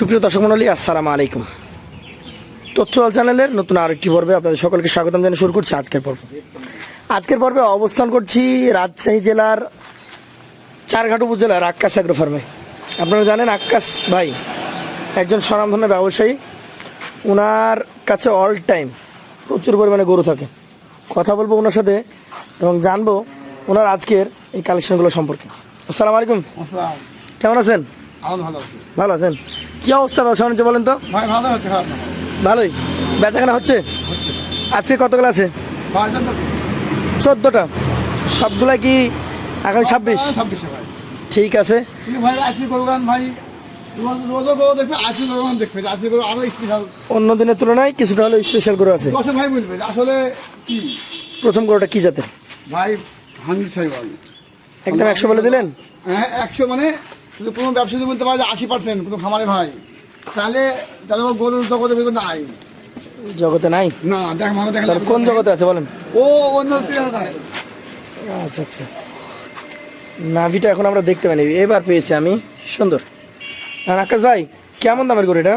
সুপ্রিয় দর্শক মন্ডলী আসসালামু আলাইকুম। তথ্যল চ্যানেলের নতুন আরেকটি পর্বে আপনাদের সকলকে স্বাগতম জানিয়ে শুরু করছি আজকের পর্ব। আজকের পর্বে অবস্থান করছি রাজশাহী জেলার চারঘাট উপজেলার আক্কাস অ্যাগ্রো ফার্মে আপনারা জানেন আক্কাস ভাই একজন স্বনামধন্য ব্যবসায়ী। ওনার কাছে অল টাইম প্রচুর পরিমাণে গরু থাকে। কথা বলব ওনার সাথে এবং জানব ওনার আজকের এই কালেকশনগুলো সম্পর্কে। আসসালামু আলাইকুম। কেমন আছেন? ভালো আছে। ভালো আছেন? কি অবস্থা ব্যবসা বাণিজ্য বলেন তো? ভালোই। বেচাকেনা হচ্ছে? আজকে কতগুলো আছে? চোদ্দোটা? সবগুলা কি আগামী ছাব্বিশ? ঠিক আছে। অন্য দিনের তুলনায় কিছুটা হলেও স্পেশাল গরু আছে। আসলে কি? প্রথম গরুটা কি জাতের? ভাই হান্ড্রেড একদম একশো বলে দিলেন? হ্যাঁ একশো মানে যদি কোনো ব্যবসায়ী বলতে পারে যে আশি পার্সেন্ট কোনো খামারে ভাই তাহলে তাহলে গরুর জগতে বলবে নাই। জগতে নাই? না দেখ মানে দেখ কোন জগতে আছে বলেন? ও অন্য। আচ্ছা আচ্ছা। নাভিটা এখন আমরা দেখতে পাইনি। এবার পেয়েছি আমি। সুন্দর। আর আকাশ ভাই কেমন দামের গরু এটা?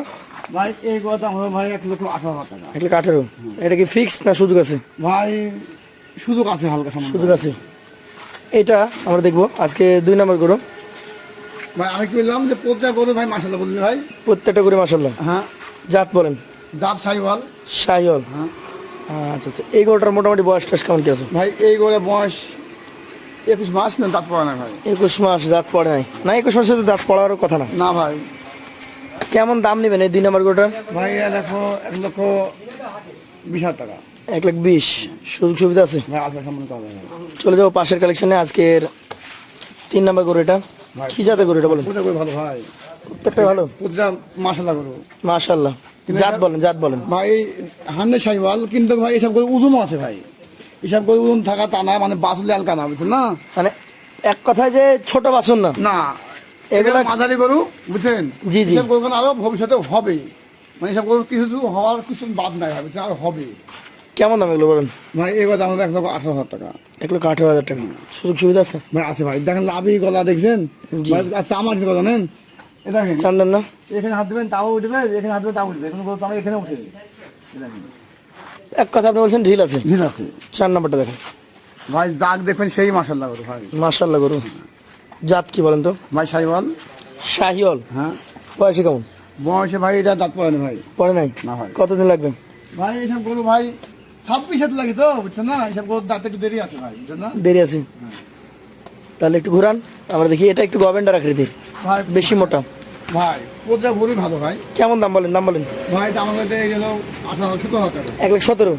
ভাই এই কথা হলো ভাই এক লক্ষ আঠারো টাকা। এক লাখ আঠেরো। এটা কি ফিক্সড না সুযোগ আছে? ভাই সুযোগ আছে হালকা সুযোগ আছে। এটা আমরা দেখব। আজকে দুই নম্বর গরু। ভাই আমি কি বললাম যে প্রত্যেক গরু ভাই মাসাল্লাহ বললি ভাই? প্রত্যেকটা করে মাসাল্লাহ হ্যাঁ। জাত বলেন। জাত সাইওয়াল। শাহিওল হ্যাঁ। আচ্ছা আচ্ছা। এই গরুটার মোটামুটি বয়স টয়স কেমন কি আছে? ভাই এই গরুর বয়স একুশ মাস না দাঁত পড়ে না ভাই। একুশ মাস দাঁত পড়ে নাই। না একুশ মাসে তো দাঁত পড়ারও কথা না। না ভাই। কেমন দাম নেবেন এই দুই নম্বর গরুটা ভাই দেখো এক লক্ষ বিশ হাজার টাকা। এক লাখ বিশ। সুযোগ সুবিধা আছে? চলে যাব পাশের কালেকশনে আজকের তিন নম্বর গরু এটা। কি জাতের গরু এটা বলেন? প্রত্যেক গরু ভালো ভাই? প্রত্যেকটা ভালো? প্রতিটা মাসাল্লাহ গরু। মাশাল্লাহ জাত বলেন জাত বলেন। ভাই হান্ড্রেড সাইওয়াল কিন্তু ভাই এসব গরু ওজনও আছে ভাই। এসব গরু ওজন থাকা তা না মানে বাসুলি হালকা না বুঝছেন না? মানে এক কথায় যে ছোট বাসন না। না। এগুলা- মাঝারি গরু বুঝছেন? জি, জি। এসব গরু আরও ভবিষ্যতে হবে। মানে এসব গরু কিছু হওয়ার কিছু বাদ নাই ভাই বুঝছেন? আরও হবে। কেমন দাম এগুলো বলেন? ভাই এবার দাম হলো এক লক্ষ আঠারো হাজার টাকা। এক লক্ষ আঠারো হাজার টাকা। সুযোগ সুবিধা আছে? ভাই আছে ভাই। দেখেন লাভি গলা দেখছেন? আচ্ছা আমার কি কথা নেন। এ দেখেন। চান না? এখানে হাত দেবেন তাও উঠবে এখানে হাত দেবেন তাও উঠবে। এখন বলতো আমি এখানে উঠে এক কথা আপনি বলছেন ঢিল আছে। ঠিক আছে। চার নাম্বারটা দেখেন। ভাই দেখবেন সেই গরু ভাই। মাশাল্লাহ গরু। জাত কি বলেন তো? ভাই হ্যাঁ। বয়সে কেমন? বয়সে ভাই এটা দাঁত পড়ে না ভাই। পড়ে নাই? না ভাই। কতদিন লাগবে? ভাই এইসব গরু ভাই ছাব্বিশ হাত লাগে তো বুঝছেন না? এইসব দাঁতে একটু দেরি আছে ভাই বুঝছেন না? দেরি আছে। তাহলে একটু ঘুরান আমরা দেখি এটা একটু গভেন্ডার আকৃতির ভাই বেশি মোটা। ভাই প্রতিটা গরুই ভালো ভাই। কেমন দাম বলেন দাম বলেন। ভাই এটা আমার গেল আঠারো সতেরো হাজার। এক লাখ সতেরো?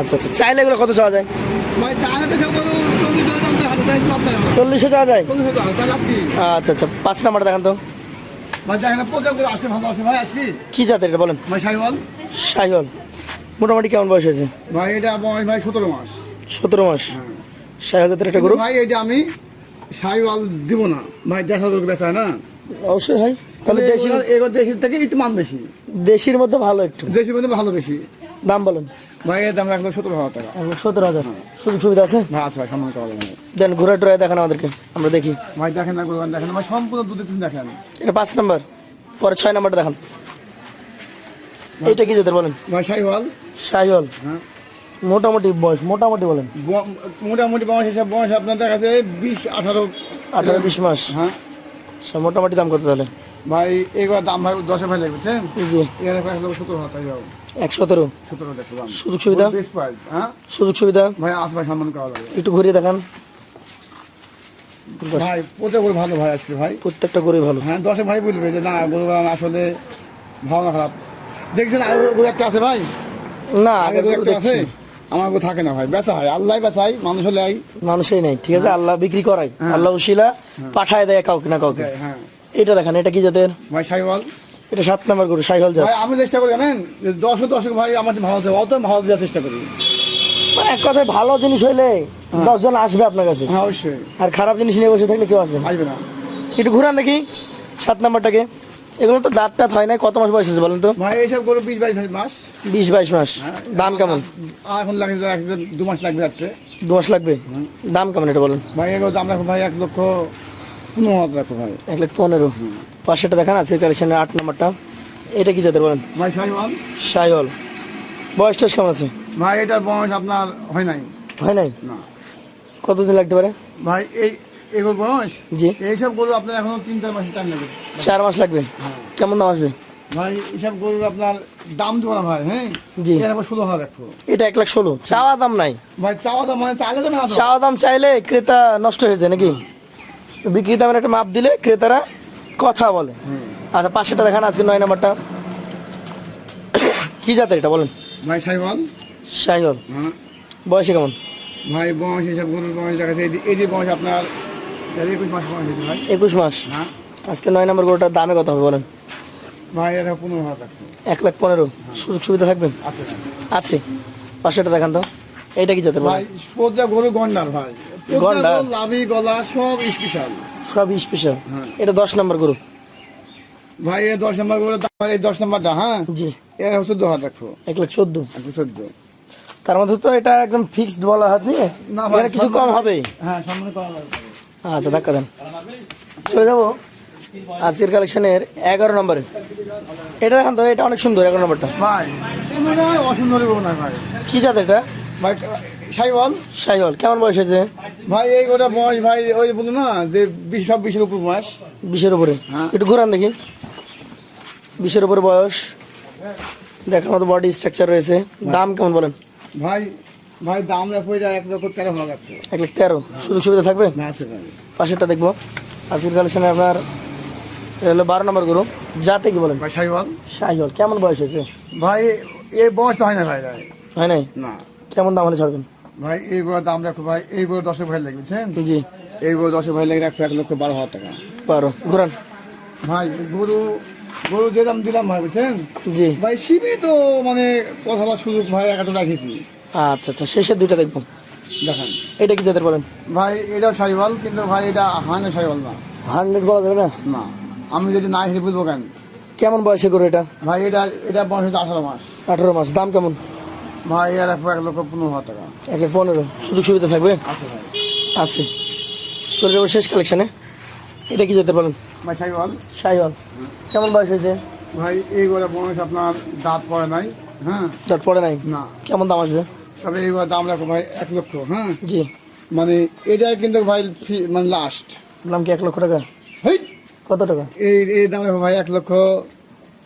আচ্ছা আচ্ছা। চাইলে এগুলো কত চাওয়া যায়? ভাই চায়নাতে সব গরু চল্লিশ দাম যায়? আচ্ছা আচ্ছা। পাঁচ নাম্বারটা দেখান তো। ভাই দেখেন প্রতিটা গরু আছে ভালো আছে ভাই আজকে। কি জাতের এটা বলেন? ভাই সাইওয়াল শাহিওল মোটামুটি কেমন বয়স হয়েছে? ভাই এটা বয়স ভাই সতেরো মাস। সতেরো মাস। হ্যাঁ। শাহিওল জাতের একটা গরু ভাই এটা আমি সাইওয়াল দিব না। ভাই দেখা গরু বেচা না? অবশ্যই হয় তাহলে দেশি এগুলো দেশি থেকে একটু মান বেশি। দেশির মধ্যে ভালো একটু। দেশি মধ্যে ভালো বেশি। দাম বলেন। ভাই এর দাম রাখল সতেরো হাজার টাকা। সতেরো হাজার। সুযোগ সুবিধা আছে? ভাই আছে ভাই সম্মান করা যাবে দেন ঘুরে টুরে দেখান আমাদেরকে। আমরা দেখি। ভাই দেখেন না দেখেন ভাই সম্পূর্ণ দুধে তুমি দেখেন। এটা পাঁচ নাম্বার। পরে ছয় নাম্বারটা দেখান। এইটা কি জাতের বলেন? সাইওয়াল শাহিওল হ্যাঁ। মোটামুটি বয়স মোটামুটি বলেন। মোটামুটি বয়স হিসাব বয়স আপনার দেখা যাচ্ছে বিশ আঠারো। আঠারো বিশ মাস। হ্যাঁ। আচ্ছা, মোটামুটি দাম কত তাহলে? ভাই এগুলো দাম ভাই দশে ভাই লাগবে জি। এখানে এক লক্ষ সতেরো হাজার যাব এক সতেরো? সতেরো সুযোগ সুবিধা? হ্যাঁ? সুযোগ সুবিধা? ভাই আস ভাই সম্মান করা যাবে। একটু ঘুরিয়ে দেখান। ভাই প্রত্যেক গরু ভালো ভাই আজকে ভাই। প্রত্যেকটা গরুই ভালো। হ্যাঁ দশে ভাই বলবে যে না গরু আসলে ভালো না খারাপ। দেখছেন গরু একটা আছে ভাই? না আগে গরু আছে? আমার গরু থাকে না ভাই বেচা হয় আল্লাহ বেচাই মানুষ হলে মানুষই নাই ঠিক আছে? আল্লাহ বিক্রি করায় আল্লাহ উশিলা পাঠায় দেয় কাউকে না কাউকে। হ্যাঁ। এটা দেখেন এটা কি জাতের? ভাই সাইওয়াল। এটা সাত নাম্বার গরু সাইহল জাত। ভাই আমি চেষ্টা করি জানেন? যে দশক ভাই আমার ভালো আছে অত ভালো দেওয়ার চেষ্টা করি। মানে এক কথায় ভালো জিনিস হইলে দশজন আসবে আপনার কাছে। হ্যাঁ অবশ্যই। আর খারাপ জিনিস নিয়ে বসে থাকলে কেউ আসবে আসবে না। একটু ঘুরান দেখি সাত নাম্বারটাকে। এগুলো তো দাঁত টাত হয় না কত মাস বয়স আছে বলেন তো? ভাই এইসব গরু বিশ বাইশ মাস। বিশ বাইশ মাস। দাম কেমন? এখন লাগে দু মাস লাগবে যাচ্ছে। দু মাস লাগবে? দাম কেমন এটা বলেন? ভাই এগুলো দাম রাখো ভাই এক লক্ষ পনেরো হাজার রাখো ভাই। এক লক্ষ পনেরো। পাঁচশোটা দেখান আজকের কালেকশনের আট নাম্বারটা। এটা কি জাতের বলেন? ভাই সাইওয়াল। সাইহল বয়স টয়স কেমন আছে? ভাই এটার বয়স আপনার হয় নাই। হয় নাই? না। কতদিন লাগতে পারে? ভাই এই এগুলো বয়স? জি। এইসব গরু আপনার এখনও তিন চার টাইম লাগবে। চার মাস লাগবে? কেমন দাম আসবে? ভাই গরুর আপনার দাম হ্যাঁ জি। ষোলো হাজার এটা এক লাখ ষোলো। চাওয়া দাম নাই। ভাই চাওয়া দাম মানে চাইলে না? চাওয়া দাম চাইলে ক্রেতা নষ্ট হয়ে যায় নাকি? বিক্রি দামের একটা মাপ দিলে ক্রেতারা কথা বলে। আচ্ছা পাঁচশোটা দেখান আজকে নয় নাম্বারটা। কি জাতের এটা বলেন? ভাই হ্যাঁ। বয়সে কেমন? ভাই বয়স গরুর বয়স এই যে বয়স আপনার একুশ মাস হ্যাঁ। আজকে নয় নম্বর গরুটার দামে কত হবে বলেন? ভাই এটা পনেরো হাজার। এক লাখ পনেরো। সুযোগ সুবিধা থাকবে? আছে। আছে। দেখান তো। এইটা কি জাতের ভাই বলেন প্রত্যেক গরু গন্ডার ভাই। গন্ডার? লাভি গলা সব স্পেশাল সব স্পেশাল হ্যাঁ। এটা দশ নম্বর গরু? ভাই এই দশ নম্বর গরু দাম এই দশ নম্বরটা হ্যাঁ? জি। এর চোদ্দ হাজার রাখব এক লাখ চোদ্দ। একটু চোদ্দ। তার মধ্যে তো এটা একদম ফিক্সড বলা হাত নিয়ে? না কিছু কম হবে? হ্যাঁ সামনে। আচ্ছা ধাক্কা দেন। চলে যাব। আজকের কালেকশনের এগারো নম্বরে। এটা দেখান তো এটা অনেক সুন্দর এগারো নম্বরটা। ভাই অসুন্দরী ভাই। কি জাত এটা? ভাই সাইওয়াল। কেমন বয়স হয়েছে? ভাই এই গোটা বয়স ভাই ওই না যে বিশ সব বিশের উপর বয়স। বিশের উপরে। হ্যাঁ। একটু ঘুরান দেখি। বিশের উপরে বয়স। দেখার মতো বডি স্ট্রাকচার রয়েছে। দাম কেমন বলেন? ভাই ভাই দাম রাখব এটা এক লক্ষ তেরো হাজার রাখব এক লাখ তেরো। সুযোগ সুবিধা থাকবে? না পাশেরটা দেখব। আজকের কালেকশনে আপনার এটা হলো বারো নম্বর গরু। যাতে কি বলেন? ভাই সাইওয়াল সাইহল কেমন বয়স হয়েছে? ভাই এই বয়স তো হয় না ভাই ভাই। হয় নাই? না। কেমন দাম হলে ছাড়বেন? ভাই এই গরুর দাম রাখো ভাই এই গরু দশে ভাই লাগবে বুঝছেন? জি। এই গরু দশে ভাই লাগে রাখব এক লক্ষ বারো হাজার টাকা। বারো। ঘুরান। ভাই গরু গরু যে দাম দিলাম ভাই বুঝছেন? জি। ভাই শিবে তো মানে কথা বলার সুযোগ ভাই একাটা রাখেছি আচ্ছা আচ্ছা শেষের দুইটা দেখব। দেখেন এটা কি জাতের বলেন? ভাই এটাও সাইওয়াল কিন্তু ভাই এটা হানে সাইওয়াল না। হান্ড্রেড বলা যাবে না? না আমি যদি না হিসেবে বুঝব কেন? কেমন বয়সে গরু এটা? ভাই এটা এটা বয়স হচ্ছে আঠারো মাস। আঠারো মাস দাম কেমন? ভাই এটা রাখব এক লক্ষ পনেরো হাজার টাকা। এক লাখ পনেরো সুযোগ সুবিধা থাকবে? আছে ভাই। আছে। চলে যাব শেষ কালেকশনে এটা কি যেতে পারেন ভাই সাইওয়াল। সাইহল কেমন বয়স হয়েছে? ভাই এই গরু বয়স আপনার দাঁত পড়ে নাই হ্যাঁ? দাঁত পড়ে নাই? না। কেমন দাম আসবে? তবে এই গরুর দাম রাখো ভাই এক লক্ষ হ্যাঁ? জি। মানে এটাই কিন্তু ভাই মানে লাস্ট দাম কি এক লক্ষ টাকা? হেই! কত টাকা? এই এই দাম রাখো ভাই এক লক্ষ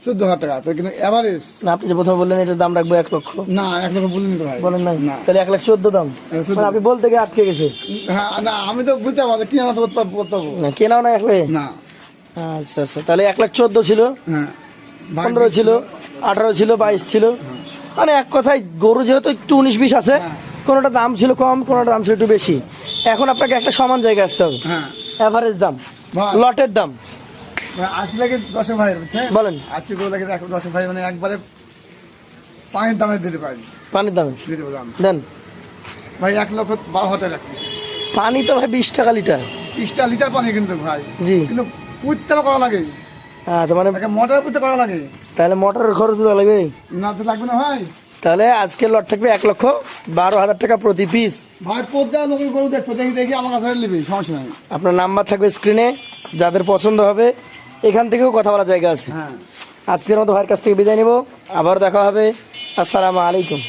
চোদ্দ হাজার টাকা। তো কিন্তু এভারেজ না আপনি যে প্রথমে বললেন এটার দাম রাখব এক লক্ষ। না এক লক্ষ বলিনি তো ভাই। বলেন না। তাহলে এক লাখ চোদ্দ দাম। মানে আপনি বলতে গিয়ে আটকে গেছে। হ্যাঁ না আমি তো বুঝতে পারব কি আমার করতে পারব না কেনাও না এক লাখে? না। আচ্ছা আচ্ছা তাহলে এক লাখ চোদ্দ ছিল। হ্যাঁ। পনেরো ছিল আঠারো ছিল বাইশ ছিল। মানে এক কথায় গরু যেহেতু একটু উনিশ বিশ আছে হ্যাঁ। কোনোটা দাম ছিল কম কোনোটা দাম ছিল একটু বেশি। এখন আপনাকে একটা সমান জায়গায় আসতে হবে। হ্যাঁ। অ্যাভারেজ দাম লটের দাম। দশ ভাই বলেন। আশি করে লাগে দেখো ভাই মানে একবারে পানির দামে দিতে পারি। পানির দামে? দিতে পারলাম দেন। ভাই এক লক্ষ বারো হাজার রাখি পানি তো ভাই বিশ টাকা লিটার। বিশটা লিটার পানি কিন্তু ভাই। জি। কিন্তু পুঁততে করা লাগে। আচ্ছা মানে মোটর পুঁতে করা লাগে। তাহলে মোটরের খরচ তো লাগবে? না তো লাগবে না ভাই। তাহলে আজকে লট থাকবে এক লক্ষ বারো হাজার টাকা প্রতি পিস ভাই গরু দেখব দেখি দেখি আমার কাছে নিবি সমস্যা নাই। আপনার নাম্বার থাকবে স্ক্রিনে যাদের পছন্দ হবে এখান থেকেও কথা বলার জায়গা আছে। হ্যাঁ। আজকের মতো ভাইয়ের কাছ থেকে বিদায় নিব আবার দেখা হবে। আসসালামু আলাইকুম।